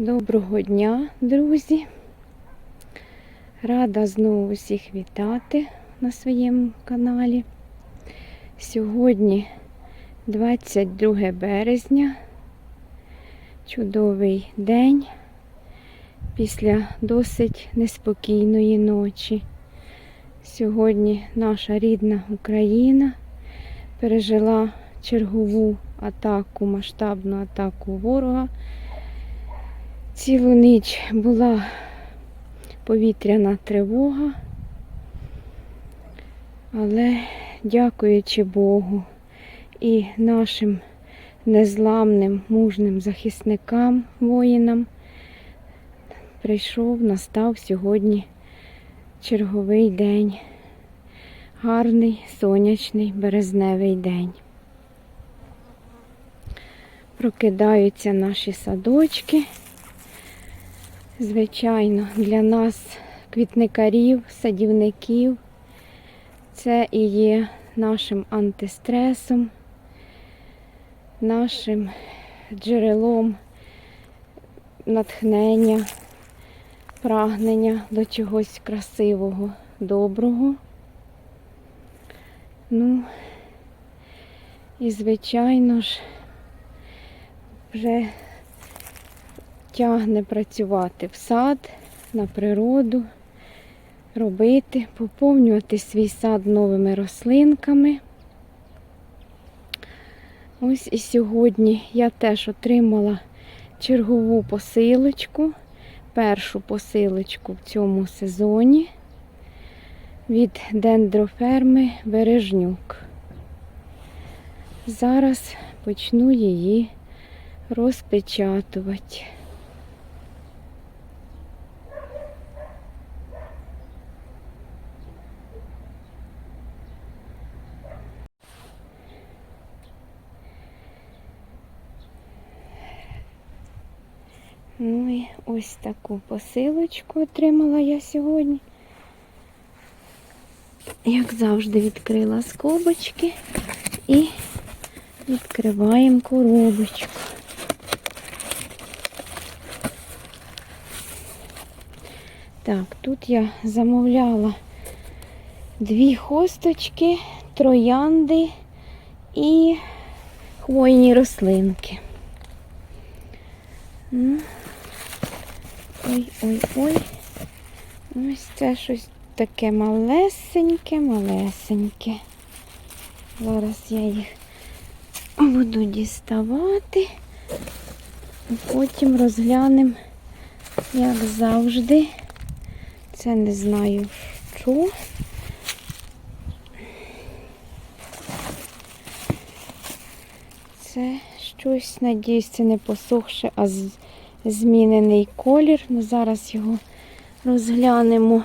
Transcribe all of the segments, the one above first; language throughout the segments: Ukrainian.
Доброго дня, друзі! Рада знову всіх вітати на своєму каналі. Сьогодні 22 березня, чудовий день після досить неспокійної ночі. Сьогодні наша рідна Україна пережила чергову атаку, масштабну атаку ворога. Цілу ніч була повітряна тривога, але дякуючи Богу і нашим незламним мужним захисникам, воїнам, прийшов, настав сьогодні черговий день. Гарний сонячний березневий день. Прокидаються наші садочки. Звичайно, для нас, квітникарів, садівників, це і є нашим антистресом, нашим джерелом натхнення, прагнення до чогось красивого, доброго. Ну, і, звичайно ж, вже тягне працювати в сад, на природу, робити, поповнювати свій сад новими рослинками. Ось і сьогодні я теж отримала чергову посилочку, першу посилочку в цьому сезоні від дендроферми Бережнюк. Зараз почну її розпечатувати. Ну і ось таку посилочку отримала я сьогодні. Як завжди, відкрила скобочки і відкриваємо коробочку. Так, тут я замовляла дві хосточки, троянди і хвойні рослинки. Ой-ой-ой. Ось це щось таке малесеньке, малесеньке. Зараз я їх буду діставати. Потім розглянемо, як завжди. Це не знаю що. Це щось, надіюсь, це не посохше, а з- змінений колір. Ну, зараз його розглянемо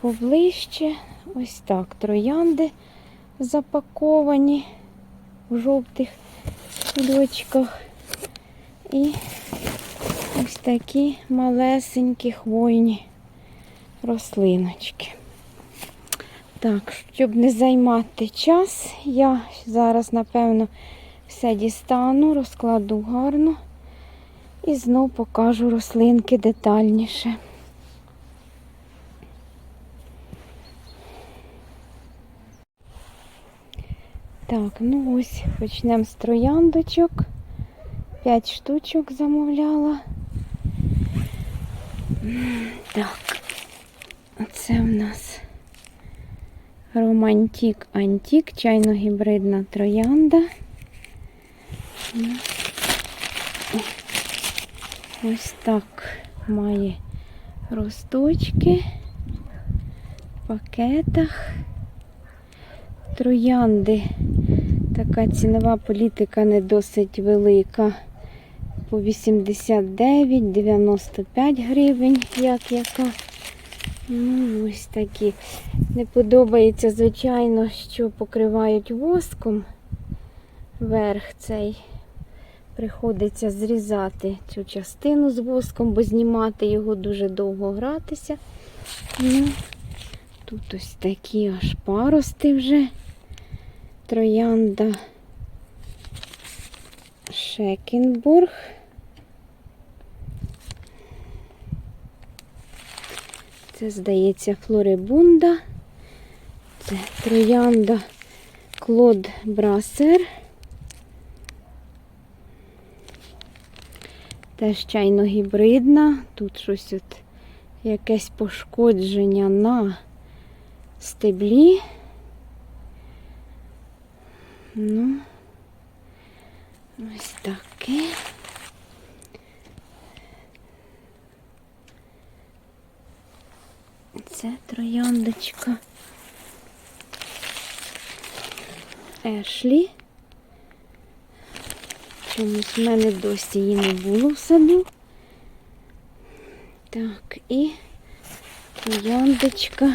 поближче. Ось так. Троянди запаковані в жовтих кульочках. І ось такі малесенькі хвойні рослиночки. Так, щоб не займати час, я зараз, напевно, все дістану, розкладу гарно і знов покажу рослинки детальніше. Так, ну ось почнемо з трояндочок. П'ять штучок замовляла. Так, оце в нас романтик антик, чайно-гібридна троянда. Ось так має росточки в пакетах. Троянди. Така цінова політика не досить велика. По 89-95 гривень, як яка. Ну, ось такі. Не подобається, звичайно, що покривають воском верх цей. Приходиться зрізати цю частину з воском, бо знімати його дуже довго гратися. Ну, Тут ось такі аж парости вже. Троянда Шекінбург. Це, здається, Флорибунда. Це троянда Клод Брасер. Теж чайно гібридна. Тут щось от якесь пошкодження на стеблі. Ну, ось таке. Це трояндочка Ешлі. Чомусь в мене досі її не було в саду. Так, і трояндочка.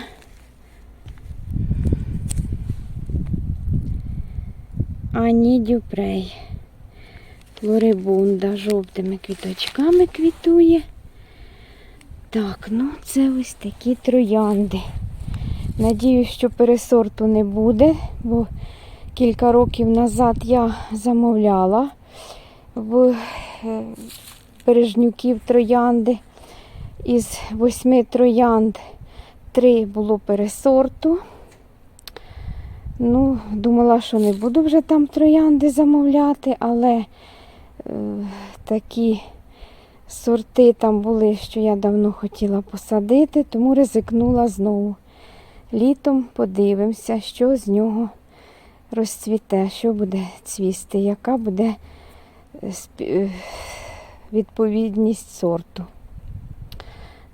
Ані Дюпрей. Флорибунда жовтими квіточками квітує. Так, ну це ось такі троянди. Надіюсь, що пересорту не буде, бо кілька років назад я замовляла в е, бережнюків троянди. Із восьми троянд три було пересорту. Ну, думала, що не буду вже там троянди замовляти, але е, такі сорти там були, що я давно хотіла посадити, тому ризикнула знову. Літом подивимося, що з нього розцвіте, що буде цвісти, яка буде е, е, відповідність сорту.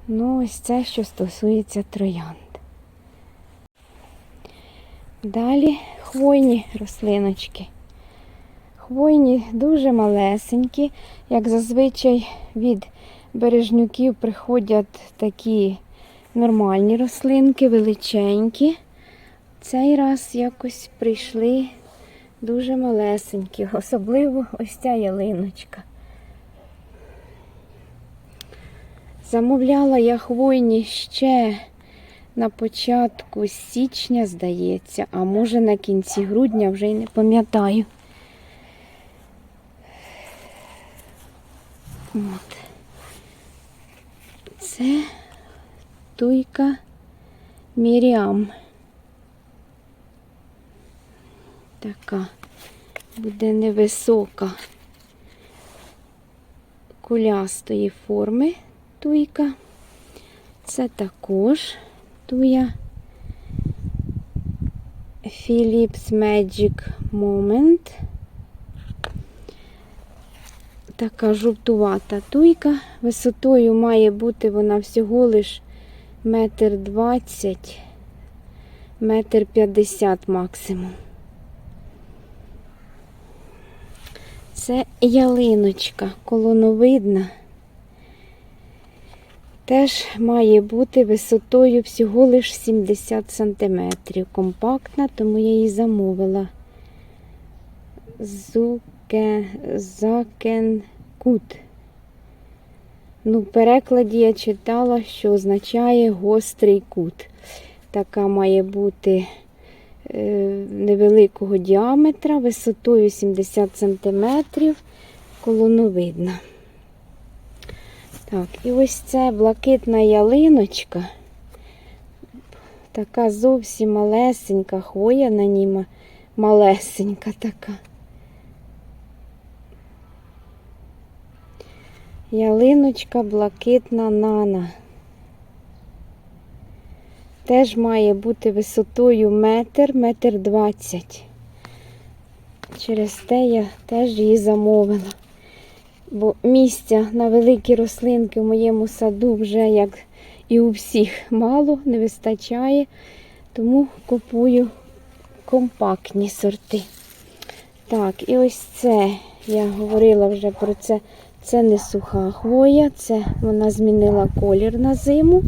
Ну, ось це, що стосується троянд. Далі хвойні рослиночки. Хвойні дуже малесенькі, як зазвичай від бережнюків приходять такі нормальні рослинки, величенькі. Цей раз якось прийшли дуже малесенькі, особливо ось ця ялиночка. Замовляла я хвойні ще на початку січня, здається, а може на кінці грудня вже й не пам'ятаю. От. Це туйка Міріам. Така буде невисока кулястої форми туйка. Це також туя Philips Magic Moment. Така жовтувата туйка. Висотою має бути вона всього лиш метр двадцять, метр п'ятдесят максимум. Це ялиночка колоновидна. Теж має бути висотою всього лиш 70 см. Компактна, тому я її замовила. Зуке... Закенкут. Ну, в перекладі я читала, що означає гострий кут. Така має бути невеликого діаметра, висотою 70 см, колоновидна. Так, і ось це блакитна ялиночка. Така зовсім малесенька, хвоя на ній малесенька така. Ялиночка блакитна нана. Теж має бути висотою метр, метр двадцять. Через те я теж її замовила. Бо місця на великі рослинки в моєму саду вже, як і у всіх, мало, не вистачає. Тому купую компактні сорти. Так, і ось це, я говорила вже про це. Це не суха хвоя, це вона змінила колір на зиму.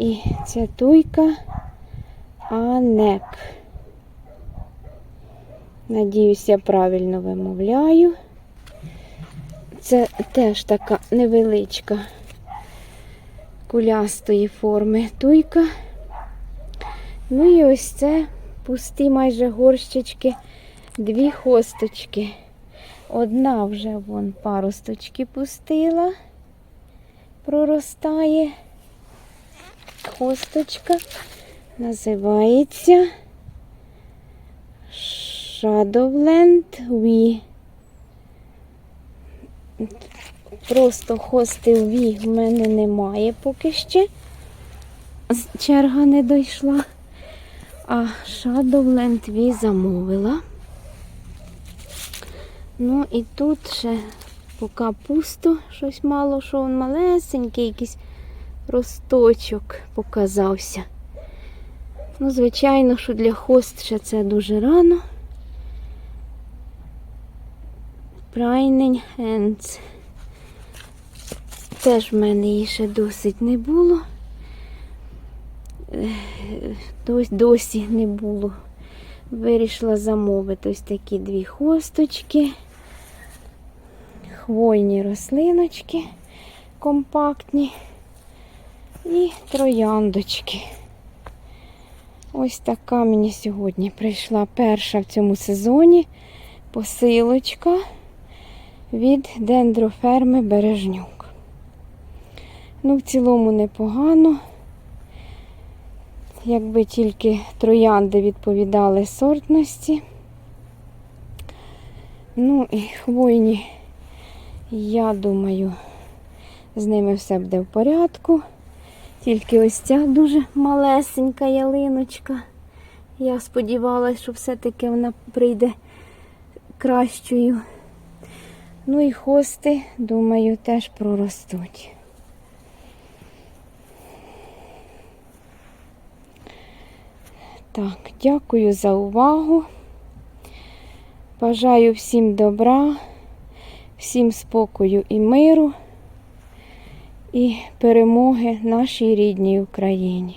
І це туйка Анек. Надіюсь, я правильно вимовляю. Це теж така невеличка кулястої форми туйка. Ну і ось це пусті майже горщички, дві хосточки. Одна вже вон паросточки пустила, проростає. Хосточка. Називається Shadowland Wii. Просто хости Wii в мене немає поки ще. Черга не дійшла. А Shadowland Wii замовила. Ну і тут ще поки пусто, щось мало, що він малесенький, якийсь росточок показався. Ну, звичайно, що для хост ще це дуже рано. Прайнень Hands. Теж в мене її ще досить не було. Досі не було. Вирішила замовити ось такі дві хосточки, хвойні рослиночки компактні і трояндочки. Ось така мені сьогодні прийшла перша в цьому сезоні посилочка від дендроферми Бережнюк. Ну, в цілому непогано. Якби тільки троянди відповідали сортності. Ну і хвойні, я думаю, з ними все буде в порядку. Тільки ось ця дуже малесенька ялиночка. Я сподівалася, що все-таки вона прийде кращою. Ну і хости, думаю, теж проростуть. Так, дякую за увагу. Бажаю всім добра, всім спокою і миру і перемоги нашій рідній Україні.